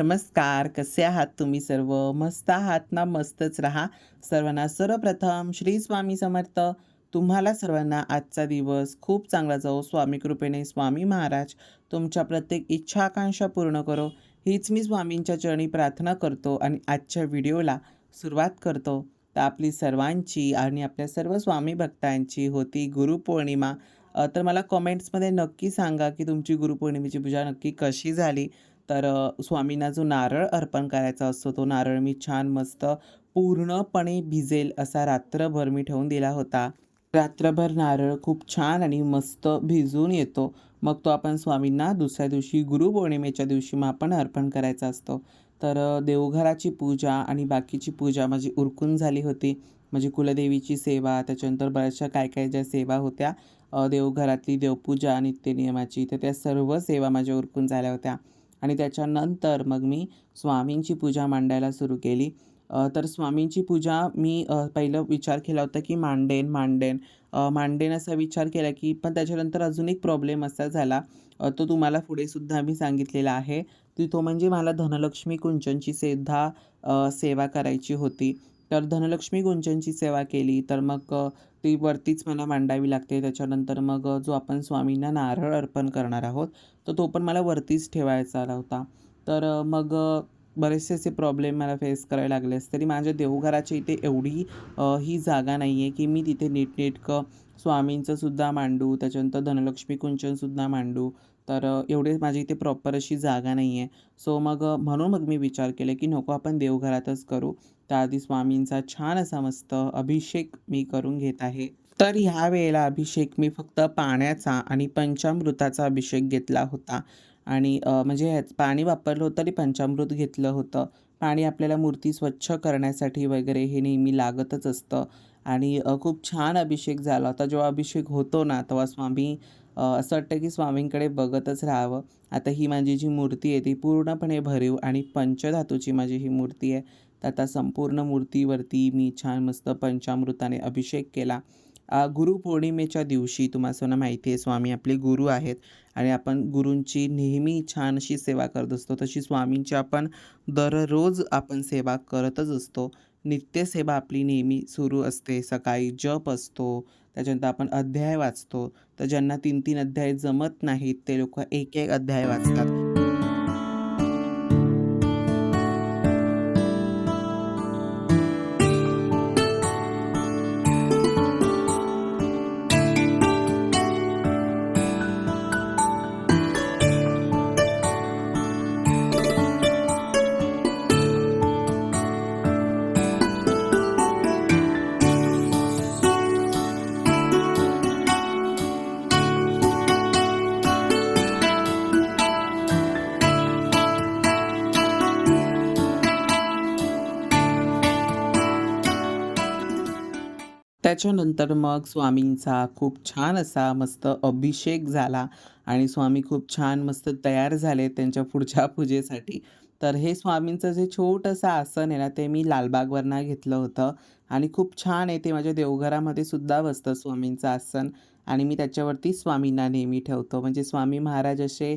नमस्कार. कसे आहात तुम्ही सर्व? मस्त आहात ना? मस्तच राहा. सर्वांना सर्वप्रथम श्री स्वामी समर्थ. तुम्हाला सर्वांना आजचा दिवस खूप चांगला जाओ स्वामी कृपेने स्वामी महाराज तुमच्या प्रत्येक इच्छा आकांक्षा पूर्ण करो, हीच मी स्वामींच्या चरणी प्रार्थना करतो आणि आजच्या व्हिडिओला सुरुवात करतो. तर आपली सर्वांची आणि आपल्या सर्व स्वामी भक्तांची होती गुरुपौर्णिमा. तर मला कमेंट्समध्ये नक्की सांगा, की तुमची गुरुपौर्णिमेची पूजा नक्की कशी झाली? तर स्वामींना जो नारळ अर्पण करायचा असतो, तो नारळ मी छान मस्त पूर्णपणे भिजेल असा रात्रभर मी ठेवून दिला होता. रात्रभर नारळ खूप छान आणि मस्त भिजून येतो. मग तो आपण स्वामींना दुसऱ्या दिवशी गुरुपौर्णिमेच्या दिवशी मग आपण अर्पण करायचा असतो. तर देवघराची पूजा आणि बाकीची पूजा माझी उरकून झाली होती. म्हणजे कुलदेवीची सेवा, त्याच्यानंतर बऱ्याचशा काय-काय ज्या सेवा होत्या देवघरातली देवपूजा नित्यनियमाची, तर त्या सर्व सेवा माझ्या उरकून झाल्या होत्या. आणि त्याच्यानंतर मग मी स्वामींची पूजा मांडायला सुरू केली. तर स्वामींची पूजा मी पहिलं विचार केला होता, की मांडेन, मांडेन. मांडेन असा विचार केला, की पण त्याच्यानंतर अजून एक प्रॉब्लेम असा झाला, तो तुम्हाला पुढेसुद्धा मी सांगितलेला आहे, की तो म्हणजे मला धनलक्ष्मी कुंचनची सुद्धा सेवा करायची होती. तर धनलक्ष्मी कुंचनची सेवा केली, तर मग ती वरतीच मला मांडावी लागते. त्याच्यानंतर मग जो आपण स्वामींना नारळ अर्पण करणार आहोत, तर तो पण मला वरतीच ठेवायचा आला होता. तर मग बरेचसे असे प्रॉब्लेम मला फेस करावे लागले असते. तरी माझ्या देवघराच्या इथे एवढी ही जागा नाही आहे, की मी तिथे नीटनेटकं स्वामींचंसुद्धा मांडू, त्याच्यानंतर धनलक्ष्मी कुंचनसुद्धा मांडू. तर एवढी एवढे इथे प्रॉपर अशी जागा नाही आहे. सो मग म्हणून मग मी विचार केला, की नको आपण देवघरातच करू. त्याआधी स्वामींचा छान असा मस्त अभिषेक मी करून घेत आहे. तर ह्या वेळेला अभिषेक मी फक्त पाण्याचा आणि पंचामृताचा अभिषेक घेतला होता. आणि म्हणजे ह्याच पाणी वापरलं होतं आणि पंचामृत घेतलं होतं. पाणी आपल्याला मूर्ती स्वच्छ करण्यासाठी वगैरे हे नेहमी लागतच असतं. आणि खूप छान अभिषेक झाला होता. जेव्हा अभिषेक होतो ना, तेव्हा स्वामी असं वाटतं, की स्वामींकडे बघतच राहावं. आता ही माझी जी मूर्ती आहे, ती पूर्णपणे भरीव आणि पंचधातूची माझी ही मूर्ती आहे. तर आता संपूर्ण मूर्तीवरती मी छान मस्त पंचामृताने अभिषेक केला. गुरुपौर्णिमेच्या दिवशी तुम्हा सर्वांना माहिती आहे, स्वामी आपले गुरु आहेत आणि आपण गुरूंची नेहमी छान अशी सेवा करत असतो. तशी स्वामींची आपण दररोज आपण सेवा करतच असतो. नित्यसेवा आपली नेहमी सुरू असते. सकाळी जप असतो, त्याच्यानंतर आपण अध्याय वाचतो. तर ज्यांना 3-3 अध्याय जमत नाहीत, ते लोकं 1-1 अध्याय वाचतात. त्याच्यानंतर मग स्वामींचा खूप छान असा मस्त अभिषेक झाला आणि स्वामी खूप छान मस्त तयार झाले त्यांच्या पुढच्या पूजेसाठी. तर हे स्वामींचं जे छोटंसं आसन आहे ना, ते मी लालबागवरनं घेतलं होतं आणि खूप छान आहे. ते माझ्या देवघरामध्ये सुद्धा बसतं स्वामींचं आसन आणि मी त्याच्यावरती स्वामींना नेहमी ठेवतो. म्हणजे स्वामी महाराज असे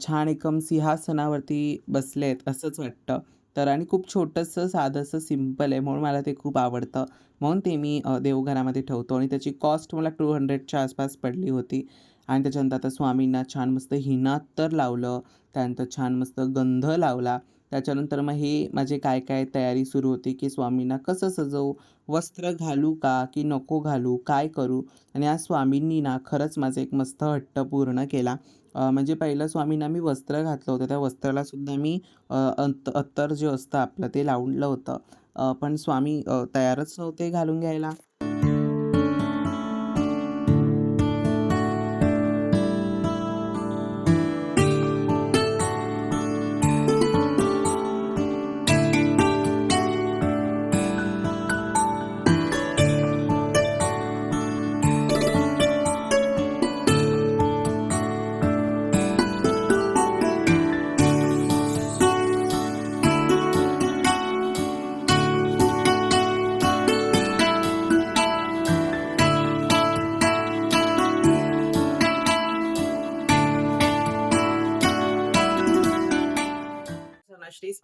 छान एकदम सिंहासनावरती बसलेत असंच वाटतं. तर आणि खूप छोटंसं साधंसं सिंपल आहे म्हणून मला ते खूप आवडतं. म्हणून ते मी देवघरामध्ये ठेवतो आणि त्याची कॉस्ट मला 200च्या आसपास पडली होती. आणि त्याच्यानंतर आता स्वामींना छान मस्त हिनात्तर लावलं, त्यानंतर छान मस्त गंध लावला. त्याच्यानंतर मग हे माझे काय-काय तयारी सुरू होती, की स्वामींना कसं सजवू? वस्त्र घालू का? की नको घालू? काय करू? आणि आज स्वामींनी ना खरंच माझा एक मस्त हट्ट पूर्ण केला. म्हणजे पहिलं स्वामींना मी वस्त्र घातलं होतं. त्या वस्त्राला सुद्धा मी अंत अत्तर जे असतं आपलं ते लावलं होतं. पण स्वामी तयारच नव्हते घालून घ्यायला.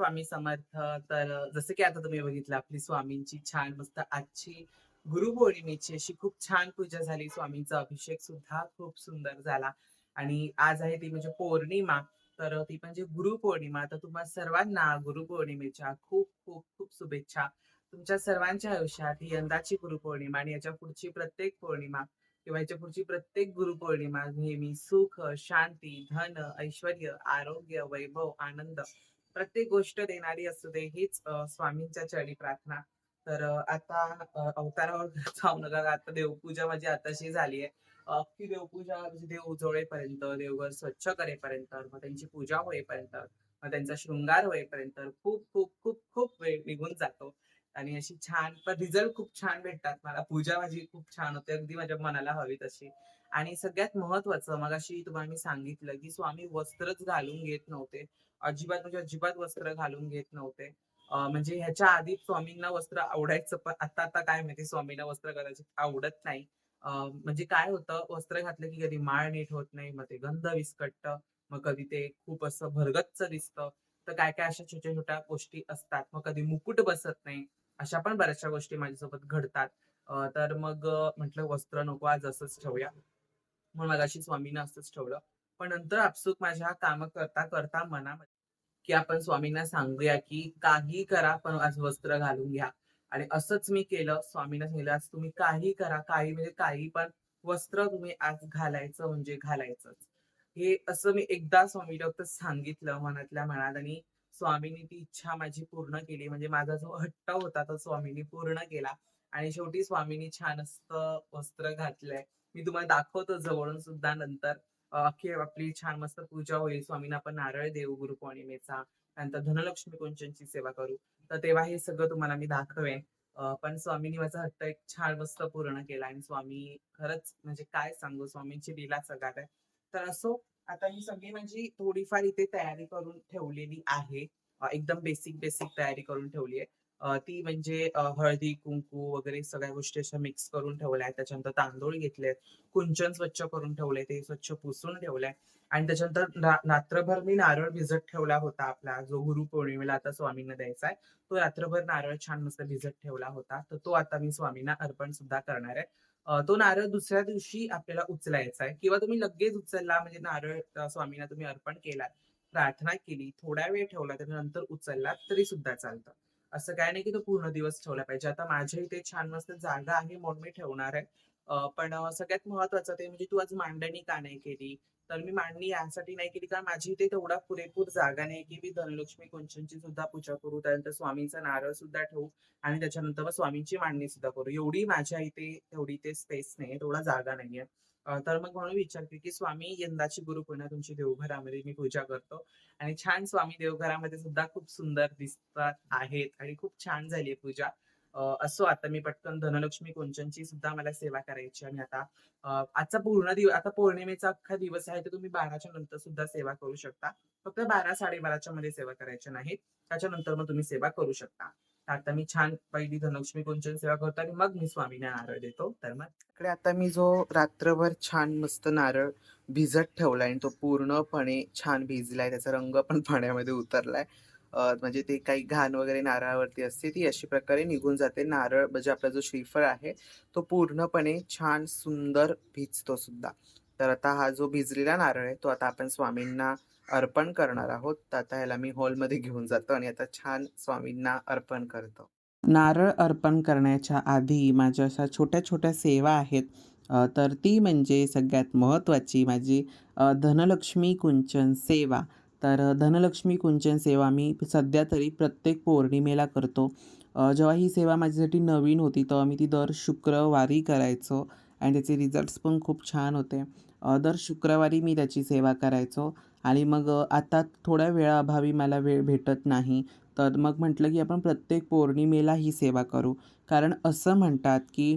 स्वामी समर्थ. तर जसं की आता तुम्ही बघितलं आपली स्वामींची छान मस्त आजची गुरुपौर्णिमेची अशी खूप छान पूजा झाली. स्वामींचा अभिषेक सुद्धा खूप सुंदर झाला आणि आज आहे ती म्हणजे पौर्णिमा. तर ती म्हणजे गुरुपौर्णिमा. तर तुम्हा सर्वांना गुरुपौर्णिमेच्या खूप, खूप, खूप शुभेच्छा. तुमच्या सर्वांच्या आयुष्यात ही यंदाची गुरुपौर्णिमा आणि याच्या पुढची प्रत्येक पौर्णिमा किंवा याच्या पुढची प्रत्येक गुरुपौर्णिमा नेहमी सुख, शांती, धन, ऐश्वर आरोग्य, वैभव, आनंद प्रत्येक गोष्ट देणारी असू दे हीच स्वामींच्या चरणी प्रार्थना. तर आता अवतारावर जाऊ नका. आता देवपूजा माझी आताशी झाली आहे. की देवपूजा म्हणजे देव उजवळेपर्यंत, देवघर स्वच्छ करेपर्यंत, मग त्यांची पूजा होईपर्यंत, मग त्यांचा शृंगार होईपर्यंत खूप, खूप, खूप, खूप वेळ निघून जातो. आणि अशी छान पण रिझल्ट खूप छान भेटतात मला. पूजा माझी खूप छान होते. अगदी माझ्या मनाला हवी तशी. आणि सगळ्यात महत्त्वाचं मगाशी तुम्हाला मी सांगितलं, की स्वामी वस्त्रच घालून घेत नव्हते. अजिबात म्हणजे अजिबात वस्त्र घालून घेत नव्हते. म्हणजे ह्याच्या आधी स्वामींना वस्त्र आवडायचं, पण आता आता काय माहिती स्वामींना वस्त्र कदाचित आवडत नाही. म्हणजे काय होतं वस्त्र घातलं की कधी माळ नीट होत नाही, मग ते गंध विस्कटत मग कधी ते खूप असं भरगच्च दिसतं. तर काय-काय अशा छोट्या-छोट्या गोष्टी असतात. मग कधी मुकुट बसत नाही. अशा पण बऱ्याचशा गोष्टी माझ्यासोबत घडतात. तर मग म्हटलं वस्त्र नको आज असंच ठेवूया. मग मगाशी स्वामींना असंच ठेवलं. पण नंतर आपसूक माझ्या काम करता-करता मनामध्ये की आपण स्वामींना सांगूया, की काही करा, पण आज वस्त्र घालून घ्या. आणि असंच मी केलं. स्वामींना सांगितलं, "आज तुम्ही काही करा, काही म्हणजे काही पण वस्त्र तुम्ही आज घालायचं म्हणजे घालायचंच." हे असं मी एकदा स्वामी डॉक्टर सांगितलं मनातल्या मनात आणि स्वामींनी ती इच्छा माझी पूर्ण केली. म्हणजे माझा जो हट्ट होता तो स्वामींनी पूर्ण केला आणि शेवटी स्वामींनी छान असं वस्त्र घातलंय. मी तुम्हाला दाखवतो जवळून सुद्धा नंतर. अख्खी आपली छान मस्त पूजा होईल. स्वामींना आपण नारळ देऊ गुरुपौर्णिमेचा. नंतर धनलक्ष्मी कुंचनची सेवा करू. तर तेव्हा हे सगळं तुम्हाला मी दाखवेन. पण स्वामींनी माझा हट्ट एक छान मस्त पूर्ण केला आणि स्वामी खरंच म्हणजे काय सांगू स्वामींची लिला सगळ्यात आहे. तर असो आता ही सगळी माझी थोडीफार इथे तयारी करून ठेवलेली आहे. एकदम बेसिक, बेसिक तयारी करून ठेवली आहे. ती म्हणजे हळदी, कुंकू वगैरे सगळ्या गोष्टी अशा मिक्स करून ठेवल्या आहेत. त्याच्यानंतर तांदूळ घेतलेत. कुंचन स्वच्छ करून ठेवले ते स्वच्छ पुसून ठेवलंय आणि त्याच्यानंतर रात्रभर मी नारळ भिजत ठेवला होता आपला जो गुरुपौर्णिमेला आता स्वामींना द्यायचा आहे. तो रात्रभर नारळ छान मस्त भिजत ठेवला होता. तर तो आता मी स्वामींना अर्पण सुद्धा करणार आहे. तो नारळ दुसऱ्या दिवशी आपल्याला उचलायचा आहे किंवा तुम्ही लगेच उचलला म्हणजे नारळ स्वामींना तुम्ही अर्पण केलात, प्रार्थना केली, थोडा वेळ ठेवला, त्यानंतर उचललात तरी सुद्धा चालतं. असं काय नाही की तो पूर्ण दिवस ठेवला पाहिजे. आता माझ्या इथे छान मस्त जागा आहे म्हणून मी ठेवणार आहे. पण सगळ्यात महत्वाचं ते म्हणजे तू आज मांडणी का नाही केली? तर मी मांडणी यासाठी नाही केली कारण माझी इथे तेवढा पुरेपूर जागा नाही की मी धनलक्ष्मी कुंचनची सुद्धा पूजा करू, त्यानंतर स्वामींचा नारळ सुद्धा ठेवू आणि त्याच्यानंतर मग स्वामींची मांडणी सुद्धा करू. एवढी माझ्या इथे तेवढी ते स्पेस नाही तेवढा जागा नाहीये. तर मग म्हणून विचारते की स्वामी यंदाची गुरुपौर्णिमा तुमची देवघरामध्ये मी पूजा करतो आणि छान स्वामी देवघरामध्ये सुद्धा खूप सुंदर दिसतात आहेत आणि खूप छान झाली आहे पूजा. असो आता मी पटकन धनलक्ष्मी कोंचनची सुद्धा मला सेवा करायची आणि आता आजचा पूर्ण दिव आता पौर्णिमेचा अख्खा दिवस आहे, तर तुम्ही 12च्या नंतर सुद्धा सेवा करू शकता. फक्त 12-12:30च्या मध्ये सेवा करायच्या नाहीत. त्याच्यानंतर मग तुम्ही सेवा करू शकता. तर आता मी छान पहिली धनलक्ष्मी कुंचन सेवा करतो आणि मग मी स्वामींना नारळ देतो. तर मग इकडे आता मी जो रात्रभर छान मस्त नारळ भिजत ठेवलाय आणि तो पूर्णपणे छान भिजलाय. त्याचा रंग पण पाण्यामध्ये उतरलाय. म्हणजे ते काही घाण वगैरे नारळावरती असते ती अशी प्रकारे निघून जाते. नारळ म्हणजे आपला जो श्रीफळ आहे तो पूर्णपणे छान सुंदर भिजतो सुद्धा. तर आता हा जो भिजलेला नारळ आहे तो आता आपण स्वामींना अर्पण करणार आहोत. तर आता ह्याला मी हॉलमध्ये घेऊन जातो आणि आता छान स्वामींना अर्पण करतो. नारळ अर्पण करण्याच्या आधी माझ्या अशा छोट्या-छोट्या सेवा आहेत. तर ती म्हणजे सगळ्यात महत्त्वाची माझी धनलक्ष्मी कुंचन सेवा. तर धनलक्ष्मी कुंचन सेवा मी सध्या तरी प्रत्येक पौर्णिमेला करतो. जेव्हा ही सेवा माझ्यासाठी नवीन होती तेव्हा मी ती दर शुक्रवारी करायचो आणि त्याचे रिझल्ट्स पण खूप छान होते. दर शुक्रवारी मी त्याची सेवा करायचो आणि मग आता थोड्या वेळाअभावी मला वेळ भेटत नाही. तर मग म्हटलं की आपण प्रत्येक पौर्णिमेला ही सेवा करू. कारण असं म्हणतात की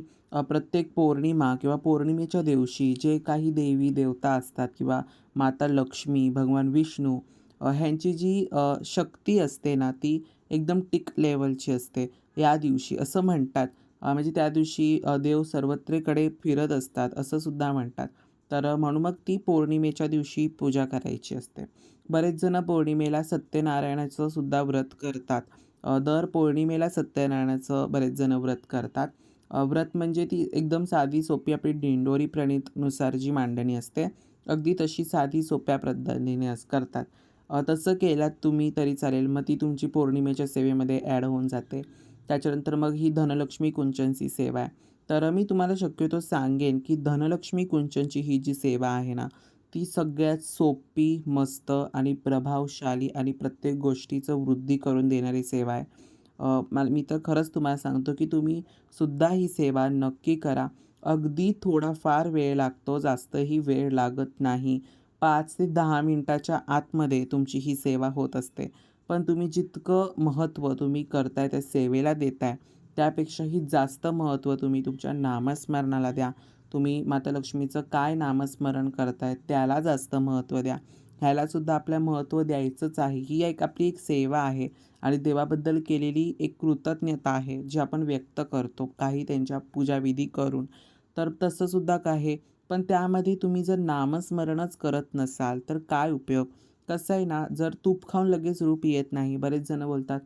प्रत्येक पौर्णिमा किंवा पौर्णिमेच्या दिवशी जे काही देवी-देवता असतात किंवा माता लक्ष्मी, भगवान विष्णू ह्यांची जी शक्ती असते ना ती एकदम टिक लेवलची असते या दिवशी असं म्हणतात. म्हणजे त्या दिवशी देव सर्वत्रेकडे फिरत असतात असं सुद्धा म्हणतात. तर म्हणून मग ती पौर्णिमेच्या दिवशी पूजा करायची असते. बरेच जण पौर्णिमेला सत्यनारायणाचं सुद्धा व्रत करतात. दर पौर्णिमेला सत्यनारायणाचं बरेच जण व्रत करतात. व्रत म्हणजे ती एकदम साधी सोपी आपली दिंडोरी प्रणीतनुसार जी मांडणी असते अगदी तशी साधी सोप्या पद्धतीने अस करतात. तसं केलात तुम्ही तरी चालेल मग ती तुमची पौर्णिमेच्या सेवेमध्ये ॲड होऊन जाते. त्याच्यानंतर मग ही धनलक्ष्मी कुंचनची सेवा आहे. तर मी तुम्हाला शक्यतो सांगेन की धनलक्ष्मी कुंचनची ही जी सेवा आहे ना ती सगळ्यात सोपी मस्त आणि प्रभावशाली आणि प्रत्येक गोष्टीचं वृद्धी करून देणारी सेवा आहे. मला मी तर खरंच तुम्हाला सांगतो की तुम्ही सुद्धा ही सेवा नक्की करा. अगदी थोडाफार वेळ लागतो जास्तही वेळ लागत नाही. पाच ते दहा मिनटाच्या आतमध्ये तुमची ही सेवा होत असते. पण तुम्ही जितकं महत्त्व तुम्ही करताय त्या सेवेला देताय. त्यापेक्षाही जास्त महत्त्व तुम्ही तुमच्या नामस्मरणाला द्या. तुम्ही माता लक्ष्मीचं काय नामस्मरण करताय त्याला जास्त महत्त्व द्या. ह्यालासुद्धा आपल्या महत्त्व द्यायचंच आहे. ही एक आपली एक सेवा आहे आणि देवाबद्दल केलेली एक कृतज्ञता आहे जी आपण व्यक्त करतो. काही त्यांच्या पूजाविधी करून. तर तसंसुद्धा काय आहे. पण त्यामध्ये तुम्ही जर नामस्मरणच करत नसाल तर काय उपयोग? कसं आहे ना जर तूप खाऊन लगेच रूप येत नाही. बरेच जण बोलतात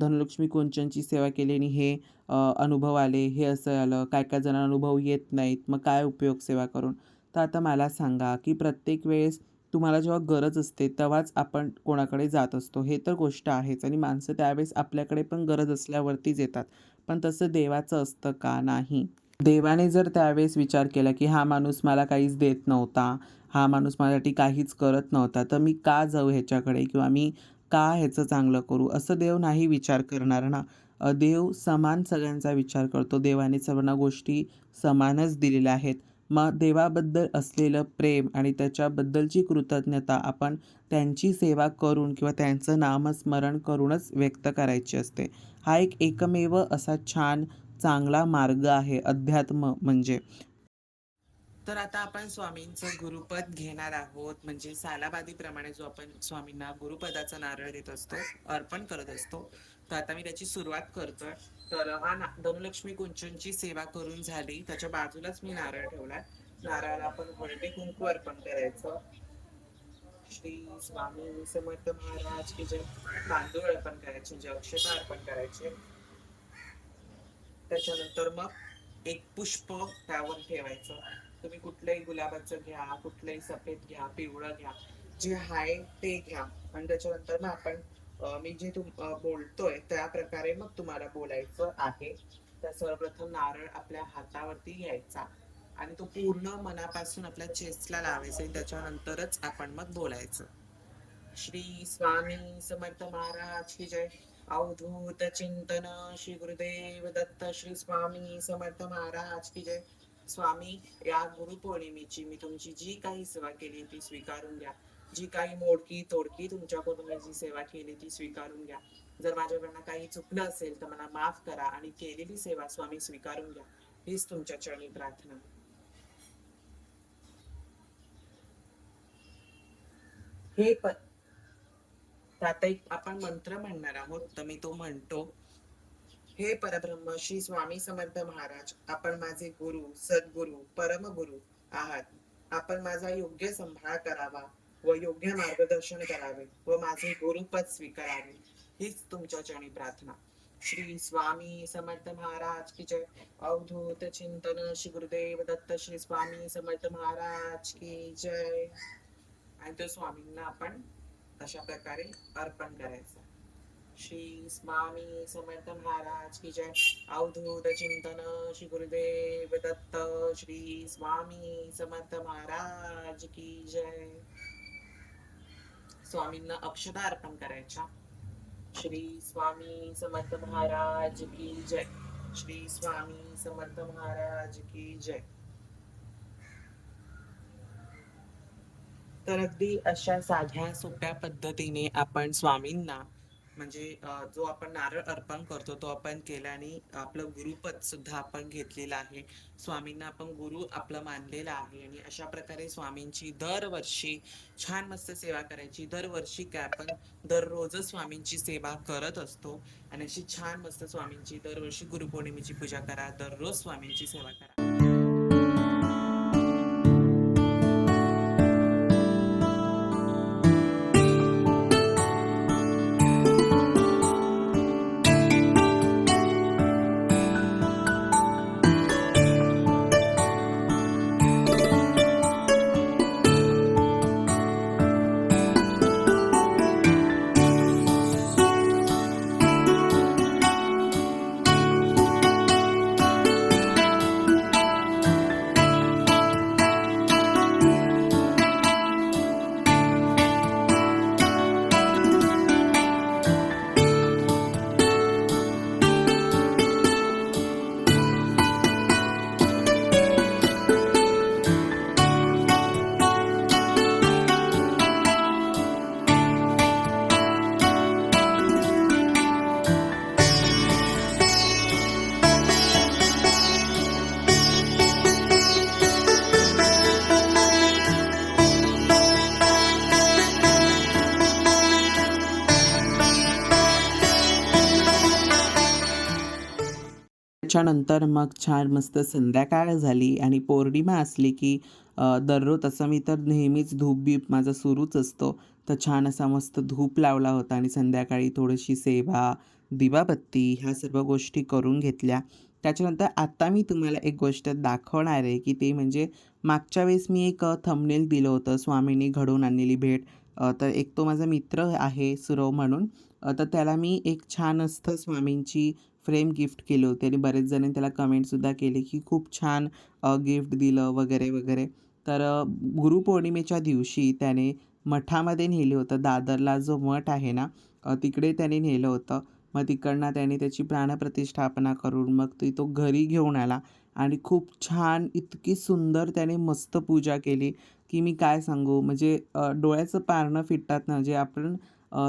धनलक्ष्मी कुंचनची सेवा केल्याने हे अनुभव आले हे असं आलं काय काय जणांना अनुभव येत नाहीत मग काय उपयोग सेवा करून? तर आता मला सांगा की प्रत्येक वेळेस तुम्हाला जेव्हा गरज असते तेव्हाच आपण कोणाकडे जात असतो. हे तर गोष्ट आहेच आणि माणसं त्यावेळेस आपल्याकडे पण गरज असल्यावरतीच येतात. पण तसं देवाचं असतं का नाही? देवाने जर त्यावेळेस विचार केला की हा माणूस मला काहीच देत नव्हता हा माणूस माझ्यासाठी काहीच करत नव्हता. तर मी का जाऊ ह्याच्याकडे किंवा मी का ह्याचं चांगलं करू? असं देव नाही विचार करणार ना. देव समान सगळ्यांचा विचार करतो. देवाने सर्वांना गोष्टी समानच दिलेल्या आहेत. मग देवाबद्दल असलेलं प्रेम आणि त्याच्याबद्दलची कृतज्ञता आपण त्यांची सेवा करून किंवा त्यांचं नामस्मरण करूनच व्यक्त करायची असते. हा एक एकमेव असा छान चांगला मार्ग आहे अध्यात्म म्हणजे. तर आता आपण स्वामींचं गुरुपद घेणार आहोत. म्हणजे सालाबादीप्रमाणे जो आपण स्वामींना गुरुपदाचा नारळ देत असतो अर्पण करत असतो. तर आता मी त्याची सुरुवात करतोय. तर हा ना कुंचनची सेवा करून झाली. त्याच्या बाजूलाच मी नारळ ठेवलाय. नारळाला आपण हळदी कुंकू अर्पण करायचं. श्री स्वामी समर्थ महाराज की जे तांदूळ अर्पण करायचे जे अक्षता अर्पण करायचे. त्याच्यानंतर मग एक पुष्प त्यावर ठेवायचं. तुम्ही कुठलंही गुलाबाचं घ्या कुठलंही सफेद घ्या पिवळं घ्या जे आहे ते घ्या. आणि त्याच्यानंतर मग आपण मी जे तुम बोलतोय त्या प्रकारे मग तुम्हाला बोलायचं आहे. तर सर्वप्रथम नारळ आपल्या हातावरती घ्यायचा आणि तो पूर्ण मनापासून आपल्या चेस्टला लावायचा आणि त्याच्यानंतरच आपण मग बोलायचं. श्री स्वामी समर्थ महाराज की जय. अवधूत चिंतन श्री गुरुदेव दत्त श्री स्वामी समर्थ महाराज की जय. स्वामी या गुरुपौर्णिमेची मी तुमची जी काही सेवा केली ती स्वीकारून घ्या. जी काही मोडकी तोडकी तुमच्याकडून मी जी सेवा केली ती स्वीकारून घ्या. जर माझ्याकडनं काही चुकलं असेल तर मला माफ करा आणि केलेली सेवा स्वामी स्वीकारून घ्या. हीच तुमच्या चरणी प्रार्थना. हे पण आता एक आपण मंत्र म्हणणार आहोत. तर मी तो म्हणतो हे परब्रह्म श्री स्वामी समर्थ महाराज आपण माझे गुरु सद्गुरु परमगुरु आहात. आपण माझा योग्य संभाळ करावा व योग्य मार्गदर्शन करावे व माझे गुरुपद स्वीकारावे. हीच तुमच्या चरणी प्रार्थना. श्री स्वामी समर्थ महाराज की जय. अवधूत चिंतन श्री गुरुदेव दत्त श्री स्वामी समर्थ महाराज की जय. आणि तो स्वामींना आपण अशा प्रकारे अर्पण करायचं. श्री स्वामी समर्थ महाराज की जय. अवधूत चिंतन श्री गुरुदेव दत्त श्री स्वामी समर्थ महाराज की जय. स्वामींना अक्षता अर्पण करायच्या श्री स्वामी समर्थ महाराज की जय. श्री स्वामी समर्थ महाराज की जय. तर अगदी अशा साध्या सोप्या पद्धतीने आपण स्वामींना म्हणजे जो आपण नारळ अर्पण करतो तो आपण केला आणि आपलं गुरुपद सुद्धा आपण घेतलेलं आहे. स्वामींना आपण गुरु आपलं मानलेलं आहे आणि अशा प्रकारे स्वामींची दरवर्षी छान मस्त सेवा करायची. दरवर्षी काय आपण दररोज स्वामींची सेवा करत असतो आणि अशी छान मस्त स्वामींची दरवर्षी गुरुपौर्णिमेची पूजा करा. दररोज स्वामींची सेवा करा. त्याच्यानंतर मग छान मस्त संध्याकाळ झाली आणि पौर्णिमा असली की दररोज तसं मी तर नेहमीच धूप-बीप माझा सुरूच असतो. तर छान असा मस्त धूप लावला होता आणि संध्याकाळी थोडीशी सेवा, दिवाबत्ती ह्या सर्व गोष्टी करून घेतल्या. त्याच्यानंतर आत्ता मी तुम्हाला एक गोष्ट दाखवणार आहे, की ते म्हणजे मागच्या वेळेस मी एक थंबनेल दिलं होतं स्वामींनी घडवून आणलेली भेट. तर एक तो माझा मित्र आहे सुरव म्हणून. तर त्याला मी एक छान असतं स्वामींची फ्रेम गिफ्ट केली होती आणि बरेच जणांनी त्याला कमेंटसुद्धा केले की खूप छान गिफ्ट दिलं वगैरे, वगैरे. तर गुरुपौर्णिमेच्या दिवशी त्याने मठामध्ये नेलं होतं. दादरला जो मठ आहे ना, तिकडे त्याने नेलं होतं. मग तिकडनं त्याने त्याची प्राणप्रतिष्ठापना करून मग ती तो घरी घेऊन आला आणि खूप छान इतकी सुंदर त्याने मस्त पूजा केली, की मी काय सांगू. म्हणजे डोळ्याचं पारणं फिटतात ना, जे आपण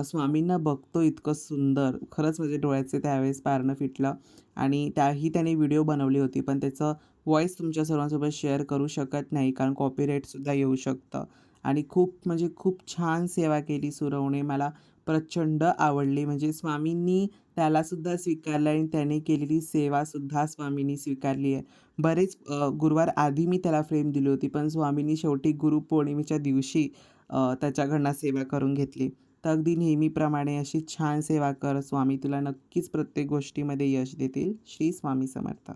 स्वामींना बघतो इतकं सुंदर. खरंच म्हणजे डोळ्याचे त्यावेळेस पारणं फिटलं आणि त्याही त्याने व्हिडिओ बनवली होती. पण त्याचं व्हॉईस तुमच्या सर्वांसोबत शेअर करू शकत नाही, कारण कॉपीराईटसुद्धा येऊ शकतं. आणि खूप म्हणजे खूप छान सेवा केली सुरवणे मला प्रचंड आवडली. म्हणजे स्वामींनी त्यालासुद्धा स्वीकारलं आणि त्याने केलेली सेवासुद्धा स्वामींनी स्वीकारली आहे. बरेच गुरुवार आधी मी त्याला फ्रेम दिली होती, पण स्वामींनी शेवटी गुरुपौर्णिमेच्या दिवशी त्याच्याकडनं सेवा करून घेतली. तर अगदी नेहमीप्रमाणे अशी छान सेवा कर. स्वामी तुला नक्कीच प्रत्येक गोष्टीमध्ये यश देतील. श्री स्वामी समर्थ.